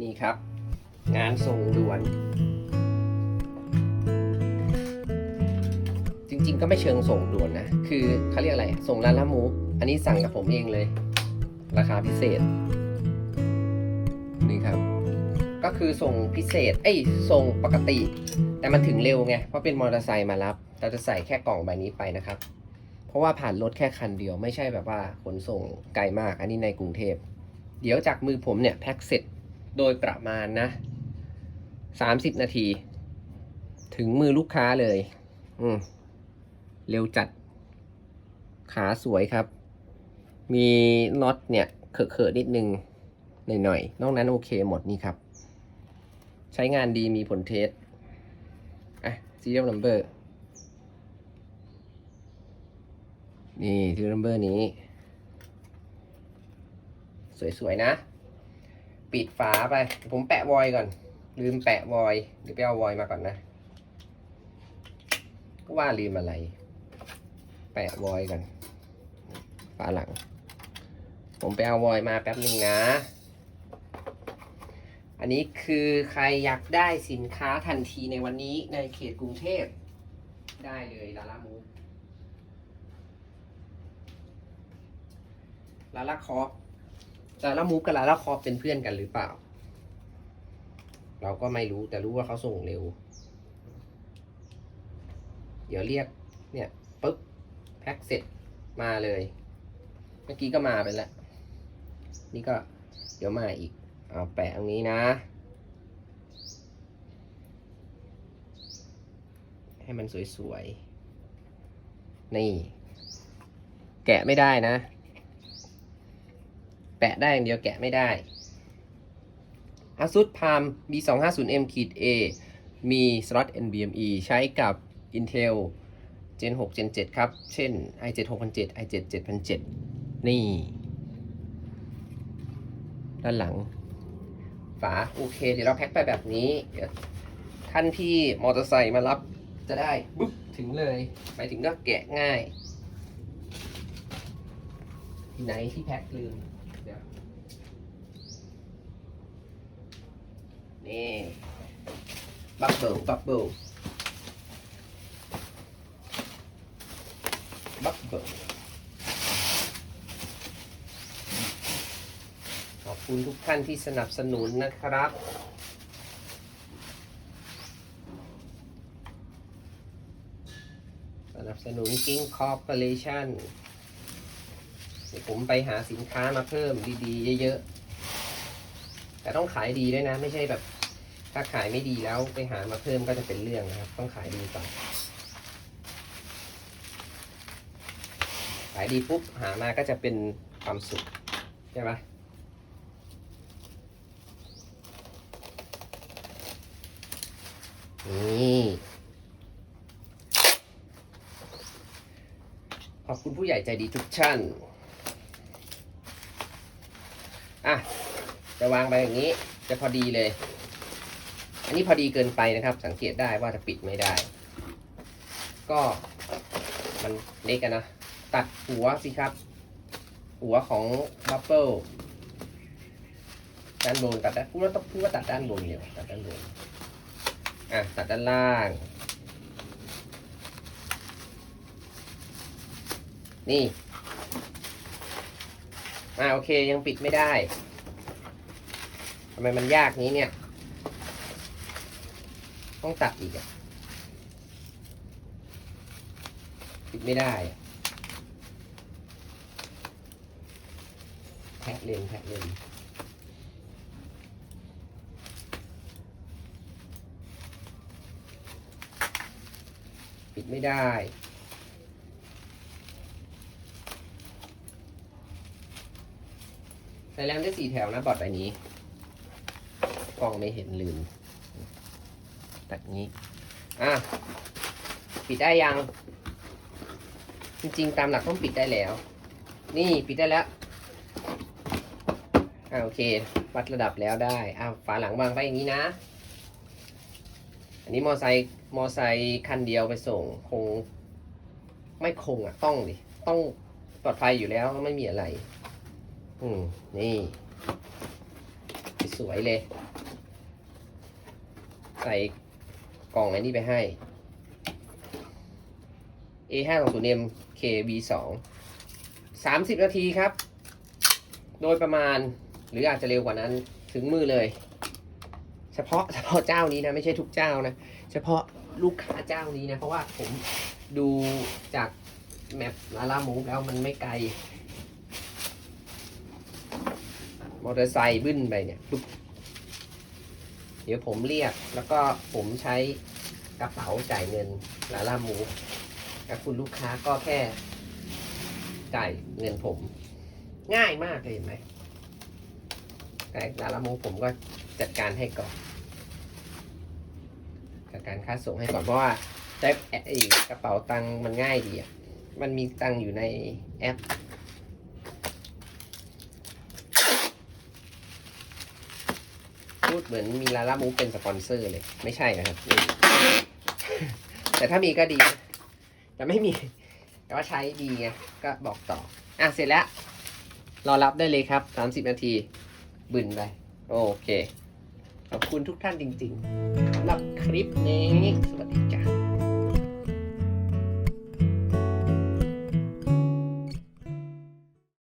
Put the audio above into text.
นี่ครับ งานส่งด่วน จริงๆ ก็ไม่เชิงส่งด่วนนะ คือเขาเรียกอะไร ส่งร้านละมู อันนี้สั่งกับผมเองเลย ราคาพิเศษ นี่ครับ ก็คือส่งพิเศษ เอ้ย ส่งปกติ แต่มันถึงเร็วไง เพราะเป็นมอเตอร์ไซค์มารับ เราจะใส่แค่กล่องใบนี้ไปนะครับ เพราะว่าผ่านรถแค่คันเดียว ไม่ใช่แบบว่าขนส่งไกลมาก อันนี้ในกรุงเทพ เดี๋ยวจากมือผมเนี่ยแพ็คเสร็จ โดยประมาณนะ30นาที ถึงมือลูกค้าเลย อืม เร็วจัด ขาสวยครับ มีน็อตเนี่ยเขอะๆนิดนึงหน่อยๆ นอกนั้นโอเคหมดนี่ครับ ใช้งานดีมีผลเทสอะ serial number นี่ serial number นี้ สวย ๆ นะ ปิดฝาไป ผมแปะวอยก่อน ลืมแปะวอยเดี๋ยวไปเอาวอยมาก่อนนะ ก็ว่าลืมอะไร แปะวอยก่อนฝาหลัง ผมไปเอาวอยมาแป๊บหนึ่งนะ อันนี้คือใครอยากได้สินค้าทันทีในวันนี้ในเขตกรุงเทพได้เลยลาลามูลาลาคอ ลาลามูกับลาลาคอเป็นเพื่อนกันหรือเปล่า เราก็ไม่รู้แต่รู้ว่าเขาส่งเร็ว เดี๋ยวเรียกเนี่ยปุ๊บแพ็คเสร็จมาเลย เมื่อกี้ก็มาไปแล้ว นี่ก็เดี๋ยวมาอีกเอาแปะตรงนี้นะ ให้มันสวยๆ นี่ แกะไม่ได้นะ แปะได้อย่างเดียวแกะไม่ได้ ASUS Palm B250M A มี slot NVMe ใช้กับ Intel Gen 6 Gen 7 ครับ เช่น i7 6007 i7 7007 นี่ ด้านหลัง ฝา โอเค เดี๋ยวเราแพ็คไปแบบนี้ เดี๋ยวท่านที่มอเตอร์ไซค์มารับจะได้บุ๊บถึงเลยไปถึงก็แกะง่าย ที่ไหนที่แพ็คลืม นี่บับเบิลบับเบิลบับเบิลขอบคุณทุกท่านที่สนับสนุนนะครับสนับสนุน King Corporation เดี๋ยวผมไปหาสินค้ามาเพิ่มดีๆ เยอะๆ แต่ต้องขายดีด้วยนะ ไม่ใช่แบบ ถ้าขายไม่ดีแล้วไปหามาเพิ่มก็จะเป็นเรื่องนะครับ ต้องขายดีก่อน ขายดีปุ๊บหามาก็จะเป็นความสุขใช่ไหมนี่ขอบคุณผู้ใหญ่ใจดีทุกท่าน อะจะวางไปอย่างนี้จะพอดีเลย อันนี้พอดีเกินไปนะครับ สังเกตได้ว่าจะปิดไม่ได้ ก็มันเล็กกันนะ ตัดหัวสิครับ หัวของบัฟเฟิลด้านบนตัดด้พูดว่าต้องพูดว่าตัดด้านบนเดียวตัดด้านบนอะตัดด้านล่าง นี่ อ่าโอเคยังปิดไม่ได้ทำไมมันยากนี้เนี่ย ต้องตัดอีกอะปิดไม่ได้แทะเลนแทะเลนปิดไม่ได้ ใส่แรมได้สี่แถวนะบอร์ดใบนี้กล้องไม่เห็นลืมตัดงี้ อะ ปิดได้ยัง จริงๆ ตามหลักต้องปิดได้แล้ว นี่ปิดได้แล้วอ่าโอเค วัดระดับแล้วได้อ่าฝาหลังวางไว้อย่างนี้นะ อันนี้มอไซค์มอไซค์คันเดียวไปส่งคง ไม่คงอะ ต้องดิ ต้องปลอดภัยอยู่แล้วไม่มีอะไร อืมนี่ สวยเลย ใส่กล่องไอ้นี่ไปให้ A 5 2 0 M K B 2 30นาทีครับ โดยประมาณหรืออาจจะเร็วกว่านั้นถึงมือเลย เฉพาะเฉพาะเจ้านี้นะ ไม่ใช่ทุกเจ้านะ เฉพาะลูกค้าเจ้านี้นะ เพราะว่าผมดูจากแมปลาล่ามูฟแล้วมันไม่ไกล มอเตอร์ไซค์บึ้นไปเนี่ยปุ๊บเดี๋ยวผมเรียกแล้วก็ผมใช้กระเป๋าจ่ายเงินลาล่ามูกับคุณลูกค้าก็แค่จ่ายเงินผม ง่ายมากเลยเห็นไหมแต่ลาล่ามูผมก็จัดการให้ก่อนจัดการค่าส่งให้ก่อนเพราะว่าใช้ไอ้กระเป๋าตังค์มันง่ายดีอะมันมีตังค์อยู่ในแอป พูดเหมือนมีลาลามูฟเป็นสปอนเซอร์เลย ไม่ใช่นะครับ แต่ถ้ามีก็ดี แต่ไม่มี แต่ว่าใช้ดีไงก็บอกต่อ อะ เสร็จแล้ว รอรับได้เลยครับ 30 นาที บึนไป โอเค ขอบคุณทุกท่านจริงๆสำหรับคลิปนี้ สวัสดีจ้ะ